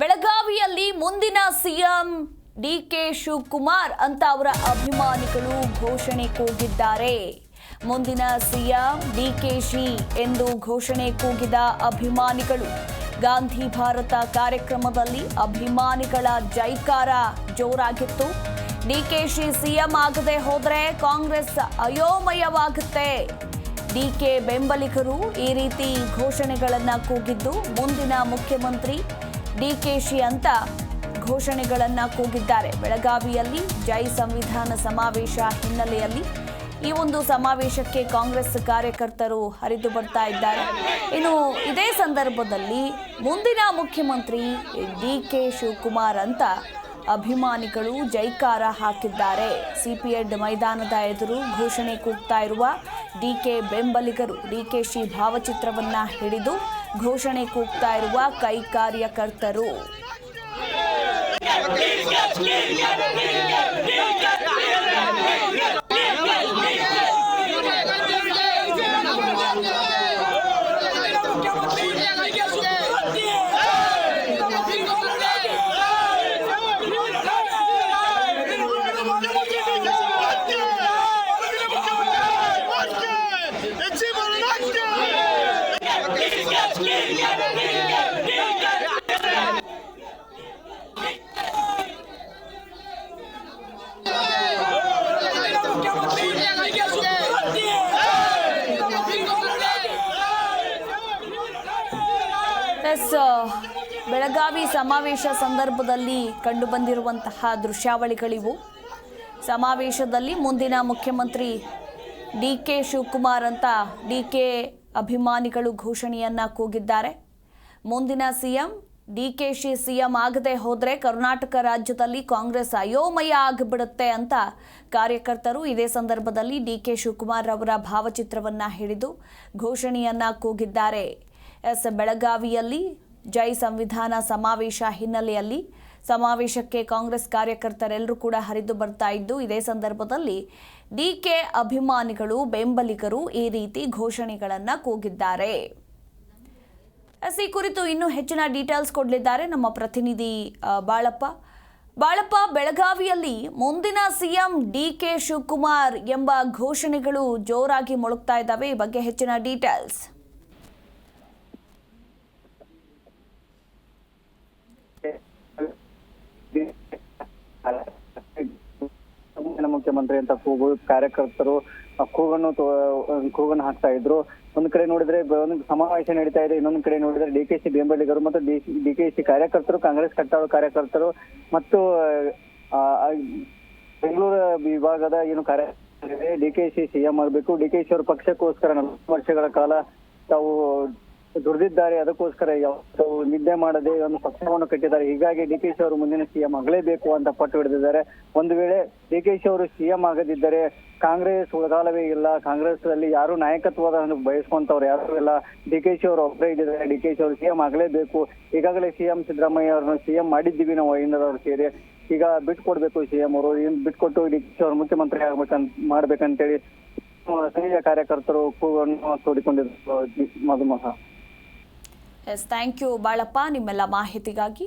ಬೆಳಗಾವಿಯಲ್ಲಿ ಮುಂದಿನ CM D K Shivakumar ಅಂತ ಅವರ ಅಭಿಮಾನಿಗಳು ಘೋಷಣೆ ಕೂಗಿದ್ದಾರೆ. ಮುಂದಿನ ಸಿಎಂ ಡಿಕೆಶಿ ಎಂದು ಘೋಷಣೆ ಕೂಗಿದ ಅಭಿಮಾನಿಗಳು, ಗಾಂಧಿ ಭಾರತ ಕಾರ್ಯಕ್ರಮದಲ್ಲಿ ಅಭಿಮಾನಿಗಳ ಜೈಕಾರ ಜೋರಾಗಿತ್ತು. ಡಿಕೆಶಿ ಸಿಎಂ ಆಗದೆ ಹೋದರೆ ಕಾಂಗ್ರೆಸ್ ಅಯೋಮಯವಾಗುತ್ತೆ. ಡಿಕೆ ಬೆಂಬಲಿಗರು ಈ ರೀತಿ ಘೋಷಣೆಗಳನ್ನು ಕೂಗಿದ್ದು, ಮುಂದಿನ ಮುಖ್ಯಮಂತ್ರಿ ಡಿಕೆಶಿ ಅಂತ ಘೋಷಣೆಗಳನ್ನು ಕೂಗಿದ್ದಾರೆ. ಬೆಳಗಾವಿಯಲ್ಲಿ ಜೈ ಸಂವಿಧಾನ ಸಮಾವೇಶ ಹಿನ್ನೆಲೆಯಲ್ಲಿ ಈ ಒಂದು ಸಮಾವೇಶಕ್ಕೆ ಕಾಂಗ್ರೆಸ್ ಕಾರ್ಯಕರ್ತರು ಹರಿದು ಬರ್ತಾ ಇದ್ದಾರೆ. ಇನ್ನು ಇದೇ ಸಂದರ್ಭದಲ್ಲಿ ಮುಂದಿನ ಮುಖ್ಯಮಂತ್ರಿ ಡಿ ಕೆ ಶಿವಕುಮಾರ್ ಅಂತ ಅಭಿಮಾನಿಗಳು ಜೈಕಾರ ಹಾಕಿದ್ದಾರೆ. ಸಿಪಿಎಡ್ ಮೈದಾನದ ಎದುರು ಘೋಷಣೆ ಕೂಗ್ತಾ ಇರುವ ಡಿಕೆ ಬೆಂಬಲಿಗರು, ಡಿಕೆಶಿ ಭಾವಚಿತ್ರವನ್ನ ಹಿಡಿದು ಘೋಷಣೆ ಕೂಗ್ತಾ ಇರುವ ಕೈ ಕಾರ್ಯಕರ್ತರು. ಎಸ್ ಬೆಳಗಾವಿ ಸಮಾವೇಶ ಸಂದರ್ಭದಲ್ಲಿ ಕಂಡುಬಂದಿರುವಂತಹ ದೃಶ್ಯಾವಳಿಗಳಿವು. ಸಮಾವೇಶದಲ್ಲಿ ಮುಂದಿನ ಮುಖ್ಯಮಂತ್ರಿ ಡಿ ಕೆ ಶಿವಕುಮಾರ್ ಅಂತ ಡಿ ಕೆ ಅಭಿಮಾನಿಗಳು ಘೋಷಣೆಯನ್ನು ಕೂಗಿದ್ದಾರೆ. ಮುಂದಿನ C M, D K Shi C M ಆಗದೆ ಹೋದರೆ ಕರ್ನಾಟಕ ರಾಜ್ಯದಲ್ಲಿ ಕಾಂಗ್ರೆಸ್ ಅಯೋಮಯ ಆಗಿಬಿಡುತ್ತೆ ಅಂತ ಕಾರ್ಯಕರ್ತರು ಇದೇ ಸಂದರ್ಭದಲ್ಲಿ ಡಿ ಕೆ ಶಿವಕುಮಾರ್ ಅವರ ಭಾವಚಿತ್ರವನ್ನು ಹಿಡಿದು ಘೋಷಣೆಯನ್ನು ಕೂಗಿದ್ದಾರೆ. ಎಸ್ ಬೆಳಗಾವಿಯಲ್ಲಿ ಜೈ ಸಂವಿಧಾನ ಸಮಾವೇಶ ಹಿನ್ನೆಲೆಯಲ್ಲಿ ಸಮಾವೇಶಕ್ಕೆ ಕಾಂಗ್ರೆಸ್ ಕಾರ್ಯಕರ್ತರೆಲ್ಲರೂ ಕೂಡ ಹರಿದು ಬರ್ತಾ ಇದ್ದು, ಇದೇ ಸಂದರ್ಭದಲ್ಲಿ ಡಿಕೆ ಅಭಿಮಾನಿಗಳು, ಬೆಂಬಲಿಗರು ಈ ರೀತಿ ಘೋಷಣೆಗಳನ್ನು ಕೂಗಿದ್ದಾರೆ. ಎಸ್, ಈ ಕುರಿತು ಇನ್ನೂ ಹೆಚ್ಚಿನ ಡೀಟೇಲ್ಸ್ ಕೊಡಲಿದ್ದಾರೆ ನಮ್ಮ ಪ್ರತಿನಿಧಿ ಬಾಳಪ್ಪ. ಬಾಳಪ್ಪ, ಬೆಳಗಾವಿಯಲ್ಲಿ ಮುಂದಿನ ಸಿಎಂ ಡಿ ಕೆ ಶಿವಕುಮಾರ್ ಎಂಬ ಘೋಷಣೆಗಳು ಜೋರಾಗಿ ಮೊಳಗ್ತಾ ಇದ್ದಾವೆ. ಈ ಬಗ್ಗೆ ಹೆಚ್ಚಿನ ಡೀಟೇಲ್ಸ್ ಮುಂದಿನ ಮುಖ್ಯಮಂತ್ರಿ ಅಂತ ಕೂಗು ಕಾರ್ಯಕರ್ತರು ಕೂಗನ್ನು ಕೂಗನ್ನು ಹಾಕ್ತಾ ಇದ್ರು. ಒಂದ್ ಕಡೆ ನೋಡಿದ್ರೆ ಒಂದು ಸಮಾವೇಶ ನಡೀತಾ ಇದೆ, ಇನ್ನೊಂದ್ ಕಡೆ ನೋಡಿದ್ರೆ ಡಿ ಕೆ ಸಿ ಬೆಂಬಲಿಗರು ಮತ್ತು ಡಿ ಕೆ ಸಿ ಕಾರ್ಯಕರ್ತರು, ಕಾಂಗ್ರೆಸ್ ಕಟ್ಟಾಳು ಕಾರ್ಯಕರ್ತರು ಮತ್ತು ಬೆಂಗಳೂರು ವಿಭಾಗದ ಏನು ಕಾರ್ಯ D K C C M ಆಗ್ಬೇಕು. ಡಿ ಕೆ ಸಿ ಅವ್ರ ಪಕ್ಷಕ್ಕೋಸ್ಕರ ನಲವತ್ತು ವರ್ಷಗಳ ಕಾಲ ತಾವು ದುಡಿದಿದ್ದಾರೆ, ಅದಕ್ಕೋಸ್ಕರ ಯಾವತ್ತೂ ನಿದ್ದೆ ಮಾಡದೆ ಒಂದು ಪಕ್ಷವನ್ನು ಕಟ್ಟಿದ್ದಾರೆ. ಹೀಗಾಗಿ ಡಿ ಕೆ ಶಿ ಅವರು ಮುಂದಿನ ಸಿಎಂ ಆಗಲೇಬೇಕು ಅಂತ ಪಟ್ಟು ಹಿಡಿದಿದ್ದಾರೆ. ಒಂದು ವೇಳೆ ಡಿ ಕೆ ಶಿ ಅವರು ಸಿಎಂ ಆಗದಿದ್ದರೆ ಕಾಂಗ್ರೆಸ್ ಉಳಗಾಲವೇ ಇಲ್ಲ. ಕಾಂಗ್ರೆಸ್ ಅಲ್ಲಿ ಯಾರು ನಾಯಕತ್ವದ ಬಯಸ್ಕೊಂತವ್ರು ಯಾರು ಇಲ್ಲ. ಡಿ ಕೆ ಶಿ ಅವರು ಒಬ್ಬರೇ ಇದ್ದಾರೆ ಡಿ ಕೆ ಶಿ ಅವರು ಸಿಎಂ ಆಗಲೇಬೇಕು. ಈಗಾಗಲೇ ಸಿಎಂ ಸಿದ್ದರಾಮಯ್ಯ ಅವರನ್ನು ಸಿಎಂ ಮಾಡಿದ್ದೀವಿ ನಾವು ಐನದವ್ರು ಸೇರಿ. ಈಗ ಬಿಟ್ಕೊಡ್ಬೇಕು ಸಿಎಂ ಅವರು. ಇನ್ ಬಿಟ್ಕೊಟ್ಟು ಡಿ ಕೆ ಶಿ ಅವರು ಮುಖ್ಯಮಂತ್ರಿ ಆಗ್ಬೇಕಂತ ಮಾಡ್ಬೇಕಂತೇಳಿ ಸ್ಥಳೀಯ ಕಾರ್ಯಕರ್ತರು ಕೂಗನ್ನು ತೋಡಿಕೊಂಡಿದ್ರು ಮಧುಮಹ ಎಸ್ ಥ್ಯಾಂಕ್ ಯು ಬಾಳಪ್ಪ ನಿಮ್ಮೆಲ್ಲ ಮಾಹಿತಿಗಾಗಿ.